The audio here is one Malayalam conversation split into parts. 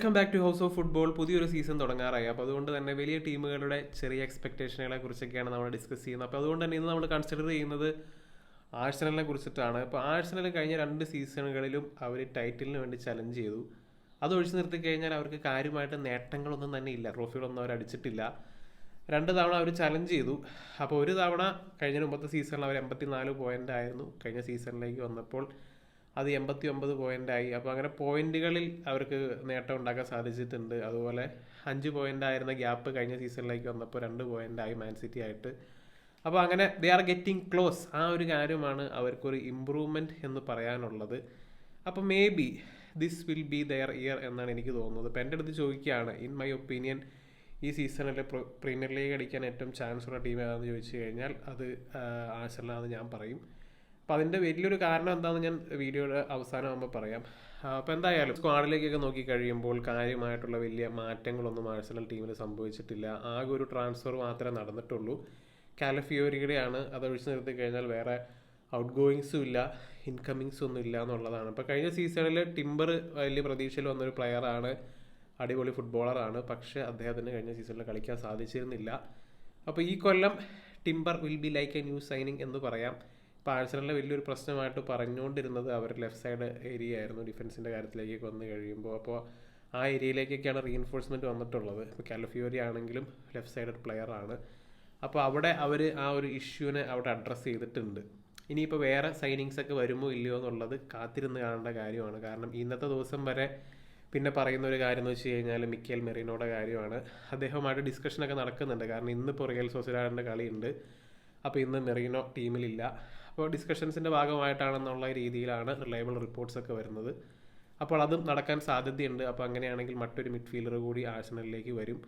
Welcome back to house of football പുതിയൊരു സീസൺ തുടങ്ങാറായി. അപ്പോൾ അതുകൊണ്ട് തന്നെ വലിയ ടീമുകളുടെ ചെറിയ എക്സ്പെക്ടേഷനുകളെ കുറിച്ചൊക്കെയാണ് നമ്മൾ ഡിസ്കസ് ചെയ്യുന്നത്. അപ്പോൾ അതുകൊണ്ട് തന്നെ ഇന്ന് നമ്മൾ കൺസിഡർ ചെയ്യുന്നത് ആഴ്സണലിനെ കുറിച്ചിട്ടാണ്. അപ്പോൾ ആഴ്സണൽ കഴിഞ്ഞ രണ്ട് സീസണുകളിലും അവർ ടൈറ്റിലിന് വേണ്ടി ചലഞ്ച് ചെയ്തു. അത് ഒഴിച്ചു നിർത്തി കഴിഞ്ഞാൽ അവർക്ക് കാര്യമായിട്ട് നേട്ടങ്ങളൊന്നും തന്നെ ഇല്ല. ട്രോഫികളൊന്നും അവർ അടിച്ചിട്ടില്ല. രണ്ട് തവണ അവർ ചലഞ്ച് ചെയ്തു. അപ്പോൾ ഒരു തവണ കഴിഞ്ഞ മുമ്പത്തെ സീസണിൽ അവർ എൺപത്തി നാല് പോയിന്റ് ആയിരുന്നു. കഴിഞ്ഞ സീസണിലേക്ക് വന്നപ്പോൾ അത് എൺപത്തി ഒമ്പത് പോയിന്റ് ആയി. അപ്പോൾ അങ്ങനെ പോയിന്റുകളിൽ അവർക്ക് നേട്ടം ഉണ്ടാക്കാൻ സാധിച്ചിട്ടുണ്ട്. അതുപോലെ അഞ്ച് പോയിന്റ് ആയിരുന്ന ഗ്യാപ്പ് കഴിഞ്ഞ സീസണിലേക്ക് വന്നപ്പോൾ രണ്ട് പോയിന്റ് ആയി മാൻ സിറ്റി ആയിട്ട്. അപ്പോൾ അങ്ങനെ ദേ ആർ ഗെറ്റിംഗ് ക്ലോസ് ആ ഒരു കാര്യമാണ് അവർക്കൊരു ഇമ്പ്രൂവ്മെന്റ് എന്ന് പറയാനുള്ളത്. അപ്പോൾ maybe this will be their year എന്നാണ് എനിക്ക് തോന്നുന്നത്. ഇപ്പം എന്റെ അടുത്ത് ചോദിക്കുകയാണ് ഇൻ മൈ ഒപ്പീനിയൻ ഈ സീസണിൽ പ്രീമിയർ ലീഗ് അടിക്കാൻ ഏറ്റവും ചാൻസ് ഉള്ള ടീം ഏതാണെന്ന് ചോദിച്ചു കഴിഞ്ഞാൽ അത് ആഴ്സണലാണെന്ന് ഞാൻ പറയും. അപ്പോൾ അതിന്റെ വലിയൊരു കാരണം എന്താണെന്ന് ഞാൻ വീഡിയോയുടെ അവസാനമാകുമ്പോൾ പറയാം. അപ്പോൾ എന്തായാലും സ്ക്വാഡിലേക്കൊക്കെ നോക്കി കഴിയുമ്പോൾ കാര്യമായിട്ടുള്ള വലിയ മാറ്റങ്ങളൊന്നും ആഴ്സണൽ ടീമിന് സംഭവിച്ചിട്ടില്ല. ആകെ ഒരു ട്രാൻസ്ഫർ മാത്രമേ നടന്നിട്ടുള്ളൂ. കാലഫിയോരിയുടെയാണ് അത് ഒഴിച്ചു നിർത്തി കഴിഞ്ഞാൽ വേറെ ഔട്ട് ഗോയിങ്സും ഇല്ല ഇൻകമ്മിങ്സും ഒന്നും ഇല്ല എന്നുള്ളതാണ്. ഇപ്പോൾ കഴിഞ്ഞ സീസണിൽ ടിംബർ വലിയ പ്രതീക്ഷയിൽ വന്നൊരു പ്ലെയറാണ് അടിപൊളി ഫുട്ബോളറാണ് പക്ഷേ അദ്ദേഹത്തിന് കഴിഞ്ഞ സീസണിൽ കളിക്കാൻ സാധിച്ചിരുന്നില്ല. അപ്പോൾ ഈ കൊല്ലം Timber will be like a new signing എന്ന് പറയാം. ആഴ്സണലിലെ വലിയൊരു പ്രശ്നമായിട്ട് പറഞ്ഞുകൊണ്ടിരുന്നത് അവർ ലെഫ്റ്റ് സൈഡ് ഏരിയ ആയിരുന്നു ഡിഫൻസിന്റെ കാര്യത്തിലേക്ക് വന്നു കഴിയുമ്പോൾ. അപ്പോൾ ആ ഏരിയയിലേക്കൊക്കെയാണ് റീഎൻഫോഴ്സ്മെന്റ് വന്നിട്ടുള്ളത്. ഇപ്പോൾ കാലഫിയോരി ആണെങ്കിലും ലെഫ്റ്റ് സൈഡ് പ്ലെയർ ആണ്. അപ്പോൾ അവിടെ അവർ ആ ഒരു ഇഷ്യൂവിനെ അവിടെ അഡ്രസ്സ് ചെയ്തിട്ടുണ്ട്. ഇനിയിപ്പോൾ വേറെ സൈനിങ്സ് ഒക്കെ വരുമോ ഇല്ലയോ എന്നുള്ളത് കാത്തിരുന്ന് കാണേണ്ട കാര്യമാണ്. കാരണം ഇന്നത്തെ ദിവസം വരെ പിന്നെ പറയുന്ന ഒരു കാര്യം എന്ന് വെച്ച് കഴിഞ്ഞാൽ മിക്കേൽ മെറീനോയുടെ കാര്യമാണ്. അദ്ദേഹവുമായിട്ട് ഡിസ്കഷനൊക്കെ നടക്കുന്നുണ്ട്. കാരണം ഇന്നിപ്പോൾ റിയൽ സൊസിഡാഡിന്റെ കളിയുണ്ട്. അപ്പോൾ ഇന്ന് മെറീനോ ടീമിലില്ല അപ്പോൾ ഡിസ്കഷൻസിന്റെ ഭാഗമായിട്ടാണെന്നുള്ള രീതിയിലാണ് റിലയബിൾ റിപ്പോർട്ട്സ് ഒക്കെ വരുന്നത്. അപ്പോൾ അതും നടക്കാൻ സാധ്യതയുണ്ട്. അപ്പോൾ അങ്ങനെയാണെങ്കിൽ മറ്റൊരു മിഡ്ഫീൽഡർ കൂടി ആഴ്സണലിലേക്ക് വരും.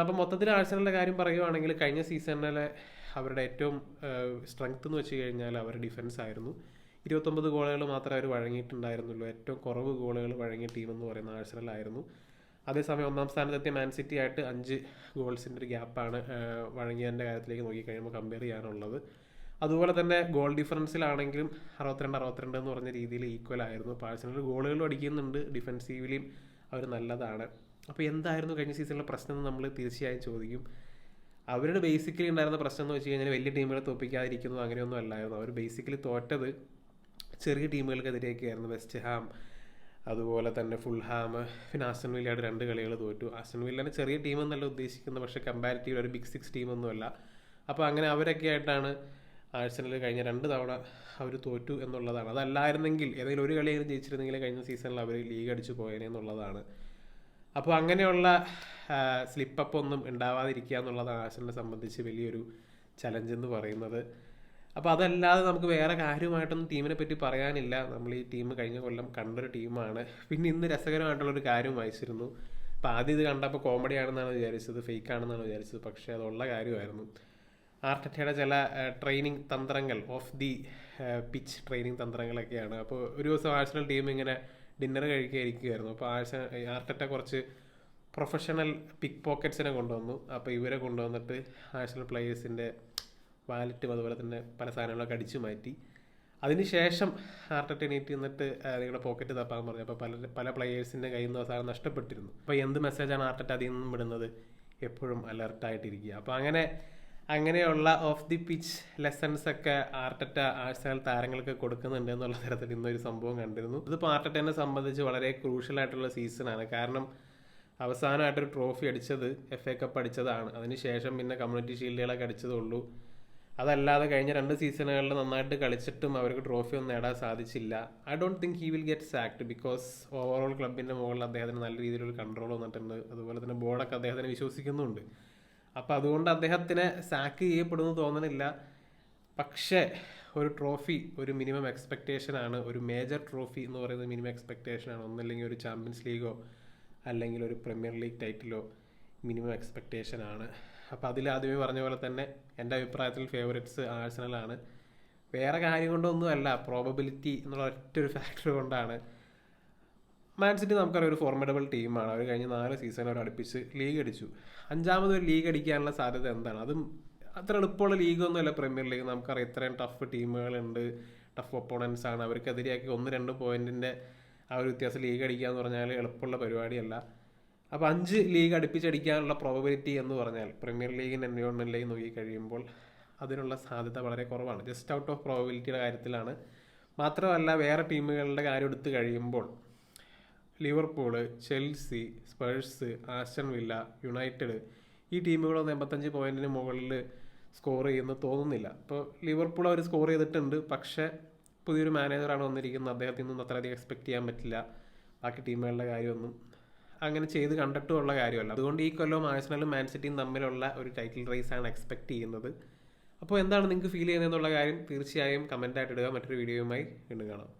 അപ്പോൾ മൊത്തത്തിൽ ആഴ്സണലിന്റെ കാര്യം പറയുവാണെങ്കിൽ കഴിഞ്ഞ സീസണിലെ അവരുടെ ഏറ്റവും സ്ട്രെങ്ത് എന്ന് വെച്ച് കഴിഞ്ഞാൽ അവർ ഡിഫൻസ് ആയിരുന്നു. ഇരുപത്തൊമ്പത് ഗോളുകൾ മാത്രമേ അവർ വഴങ്ങിയിട്ടുണ്ടായിരുന്നുള്ളൂ. ഏറ്റവും കുറവ് ഗോളുകൾ വഴങ്ങിയ ടീം എന്ന് പറയുന്ന ആഴ്സണലായിരുന്നു അതേസമയം ഒന്നാം സ്ഥാനത്തെത്തിയ മാൻ സിറ്റി ആയിട്ട് അഞ്ച് ഗോൾസിന്റെ ഒരു ഗ്യാപ്പാണ് വഴങ്ങിയതിന്റെ കാര്യത്തിലേക്ക് നോക്കിക്കഴിയുമ്പോൾ കമ്പയർ ചെയ്യാനുള്ളത്. അതുപോലെ തന്നെ ഗോൾ ഡിഫറൻസിലാണെങ്കിലും അറുപത്തിരണ്ട് അറുപത്തിരണ്ട് എന്ന് പറഞ്ഞ രീതിയിൽ ഈക്വൽ ആയിരുന്നു. പാഴ്സണൽ ഗോളുകൾ അടിക്കുന്നുണ്ട്. ഡിഫൻസീവിലും അവർ നല്ലതാണ്. അപ്പോൾ എന്തായിരുന്നു കഴിഞ്ഞ സീസണിലെ പ്രശ്നം എന്ന് നമ്മൾ തീർച്ചയായും ചോദിക്കും. അവരുടെ ബേസിക്കലി ഉണ്ടായിരുന്ന പ്രശ്നം എന്ന് വെച്ച് കഴിഞ്ഞാൽ വലിയ ടീമുകളെ തോപ്പിക്കാതിരിക്കുന്നത് അങ്ങനെയൊന്നും അല്ലായിരുന്നു. അവർ ബേസിക്കലി തോറ്റത് ചെറിയ ടീമുകൾക്കെതിരെയൊക്കെയായിരുന്നു വെസ്റ്റ് ഹാം അതുപോലെ തന്നെ ഫുൾ ഹാം പിന്നെ ആസ്റ്റൺ വില്ലയുടെ രണ്ട് കളികൾ തോറ്റു. ആസ്റ്റൺ ചെറിയ ടീം എന്നല്ല ഉദ്ദേശിക്കുന്നത്. പക്ഷേ കമ്പാരിറ്റീവ് ഒരു ബിഗ് സിക്സ് ടീമൊന്നുമല്ല അപ്പോൾ അങ്ങനെ അവരൊക്കെ ആയിട്ടാണ് ആഴ്സണൽ കഴിഞ്ഞ രണ്ട് തവണ അവർ തോറ്റു എന്നുള്ളതാണ്. അതല്ലായിരുന്നെങ്കിൽ ഏതെങ്കിലും ഒരു കളിയെങ്കിലും ജയിച്ചിരുന്നെങ്കിൽ കഴിഞ്ഞ സീസണിൽ അവർ ലീഗ് അടിച്ചു പോയേനെ എന്നുള്ളതാണ്. അപ്പോൾ അങ്ങനെയുള്ള സ്ലിപ്പപ്പ് ഒന്നും ഉണ്ടാവാതിരിക്കുക എന്നുള്ളതാണ് ആഴ്സണലിനെ സംബന്ധിച്ച് വലിയൊരു ചലഞ്ച് എന്ന് പറയുന്നത്. അപ്പോൾ അതല്ലാതെ നമുക്ക് വേറെ കാര്യമായിട്ടൊന്നും ടീമിനെ പറ്റി പറയാനില്ല. നമ്മൾ ഈ ടീം കഴിഞ്ഞ കൊല്ലം കണ്ടൊരു ടീമാണ്. പിന്നെ ഇന്ന് രസകരമായിട്ടുള്ളൊരു കാര്യം വായിച്ചിരുന്നു. അപ്പോൾ ആദ്യം ഇത് കണ്ടപ്പോൾ കോമഡി ആണെന്നാണ് വിചാരിച്ചത് ഫേക്ക് ആണെന്നാണ് വിചാരിച്ചത്. പക്ഷേ അതുള്ള കാര്യമായിരുന്നു. ആർട്ടറ്റയുടെ ചില ട്രെയിനിങ് തന്ത്രങ്ങൾ ഓഫ് ദി പിച്ച് ട്രെയിനിങ് തന്ത്രങ്ങളൊക്കെയാണ്. അപ്പോൾ ഒരു ദിവസം ആഴ്സണൽ ടീം ഇങ്ങനെ ഡിന്നർ കഴിക്കാതിരിക്കുമായിരുന്നു അപ്പോൾ ആഴ്സ ആർട്ടറ്റ കുറച്ച് പ്രൊഫഷണൽ പിക്ക് പോക്കറ്റ്സിനെ കൊണ്ടുവന്നു. അപ്പോൾ ഇവരെ കൊണ്ടുവന്നിട്ട് ആഴ്സണൽ പ്ലേയേഴ്സിന്റെ വാലറ്റും അതുപോലെ തന്നെ പല സാധനങ്ങളൊക്കെ അടിച്ചു മാറ്റി. അതിനുശേഷം ആർട്ടറ്റ എണീറ്റ് നിന്നിട്ട് നിങ്ങളുടെ പോക്കറ്റ് തപ്പാൻ പറഞ്ഞു. അപ്പോൾ പല പല പ്ലേയേഴ്സിന്റെ കയ്യിൽ നിന്ന് സാധനം നഷ്ടപ്പെട്ടിരുന്നു. അപ്പോൾ എന്ത് മെസ്സേജാണ് ആർട്ടറ്റ അതിൽ നിന്നും വിടുന്നത്? എപ്പോഴും അലർട്ടായിട്ടിരിക്കുക അപ്പോൾ അങ്ങനെ അങ്ങനെയുള്ള ഓഫ് ദി പിച്ച് ലെസൺസ് ഒക്കെ ആർട്ടറ്റ ആഴ്സണൽ താരങ്ങൾക്ക് കൊടുക്കുന്നുണ്ട് എന്നുള്ള തരത്തിൽ ഇന്നൊരു സംഭവം കണ്ടിരുന്നു. ഇതിപ്പോൾ ആർട്ടറ്റനെ സംബന്ധിച്ച് വളരെ ക്രൂഷ്യൽ ആയിട്ടുള്ള സീസണാണ് കാരണം അവസാനമായിട്ടൊരു ട്രോഫി അടിച്ചത് എഫ് എ കപ്പ് അടിച്ചതാണ്. അതിനുശേഷം പിന്നെ കമ്മ്യൂണിറ്റി ഷീൽഡുകളൊക്കെ അടിച്ചതേ ഉള്ളൂ അതല്ലാതെ കഴിഞ്ഞ രണ്ട് സീസണുകളിൽ നന്നായിട്ട് കളിച്ചിട്ടും അവർക്ക് ട്രോഫി ഒന്നും നേടാൻ സാധിച്ചില്ല. I don't think he will get sacked because overall ക്ലബിന്റെ മുകളിൽ അദ്ദേഹത്തിന് നല്ല രീതിയിലൊരു കൺട്രോൾ വന്നിട്ടുണ്ട്. അതുപോലെ തന്നെ ബോർഡൊക്കെ അദ്ദേഹത്തിന് വിശ്വസിക്കുന്നുണ്ട്. അപ്പോൾ അതുകൊണ്ട് അദ്ദേഹത്തിനെ സാക്ക് ചെയ്യപ്പെടുമെന്ന് തോന്നണില്ല. പക്ഷേ ഒരു ട്രോഫി ഒരു മിനിമം എക്സ്പെക്റ്റേഷനാണ് ഒരു മേജർ ട്രോഫി എന്ന് പറയുന്നത് മിനിമം എക്സ്പെക്റ്റേഷനാണ് ഒന്നല്ലെങ്കിൽ ഒരു ചാമ്പ്യൻസ് ലീഗോ അല്ലെങ്കിൽ ഒരു പ്രീമിയർ ലീഗ് ടൈറ്റിലോ മിനിമം എക്സ്പെക്റ്റേഷനാണ് അപ്പോൾ അതിൽ ആദ്യമേ പറഞ്ഞ പോലെ തന്നെ എന്റെ അഭിപ്രായത്തിൽ ഫേവറേറ്റ്സ് ആഴ്സണലാണ് വേറെ കാര്യം കൊണ്ടൊന്നുമല്ല പ്രോബബിലിറ്റി എന്നുള്ള ഒറ്റൊരു ഫാക്ടർ കൊണ്ടാണ്. മാൻ സിറ്റി നമുക്കറിയാം ഒരു ഫോർമഡബിൾ ടീമാണ് അവർ കഴിഞ്ഞ നാല് സീസൺ അവർ അടുപ്പിച്ച് ലീഗ് അടിച്ചു. അഞ്ചാമത് ഒരു ലീഗ് അടിക്കാനുള്ള സാധ്യത എന്താണ്? അതും അത്ര എളുപ്പമുള്ള ലീഗൊന്നുമല്ല പ്രീമിയർ ലീഗ് നമുക്കറിയാം ഇത്രയും ടഫ് ടീമുകളുണ്ട് ടഫ് ഒപ്പോണൻസ് ആണ്. അവർക്കെതിരെയാക്കി ഒന്ന് രണ്ട് പോയിന്റിന്റെ ആ ഒരു വ്യത്യാസം ലീഗ് അടിക്കുക എന്ന് പറഞ്ഞാൽ എളുപ്പമുള്ള പരിപാടിയല്ല. അപ്പോൾ അഞ്ച് ലീഗ് അടുപ്പിച്ചടിക്കാനുള്ള പ്രോബബിലിറ്റി എന്ന് പറഞ്ഞാൽ പ്രീമിയർ ലീഗിന്റെ എൻവയോൺമെന്റിലേക്ക് നോക്കി കഴിയുമ്പോൾ അതിനുള്ള സാധ്യത വളരെ കുറവാണ്. ജസ്റ്റ് ഔട്ട് ഓഫ് പ്രോബബിലിറ്റിയുടെ കാര്യത്തിലാണ്. മാത്രമല്ല വേറെ ടീമുകളുടെ കാര്യം എടുത്തു കഴിയുമ്പോൾ Liverpool Chelsea Spurs Aston Villa United ഈ ടീമുകളൊന്നും എൺപത്തഞ്ച് പോയിന്റിന് മുകളിൽ സ്കോർ ചെയ്യുന്ന തോന്നുന്നില്ല. ഇപ്പോൾ ലിവർപൂൾ അവർ സ്കോർ ചെയ്തിട്ടുണ്ട്. പക്ഷേ പുതിയൊരു മാനേജറാണ് വന്നിരിക്കുന്നത്. അദ്ദേഹത്തിൽ നിന്നും അത്രയധികം എക്സ്പെക്ട് ചെയ്യാൻ പറ്റില്ല. ബാക്കി ടീമുകളുടെ കാര്യമൊന്നും അങ്ങനെ ചെയ്ത് കണ്ടിട്ടുമുള്ള കാര്യമല്ല. അതുകൊണ്ട് ഈ കൊല്ലവും ആഴ്സണലും മാൻ സിറ്റിയും തമ്മിലുള്ള ഒരു ടൈറ്റിൽ റേസാണ് എക്സ്പെക്ട് ചെയ്യുന്നത്. അപ്പോൾ എന്താണ് നിങ്ങൾക്ക് ഫീൽ ചെയ്യുന്നതെന്നുള്ള കാര്യം തീർച്ചയായും കമന്റായിട്ട് ഇടുക. മറ്റൊരു വീഡിയോയുമായി വീണ്ടും കാണാം.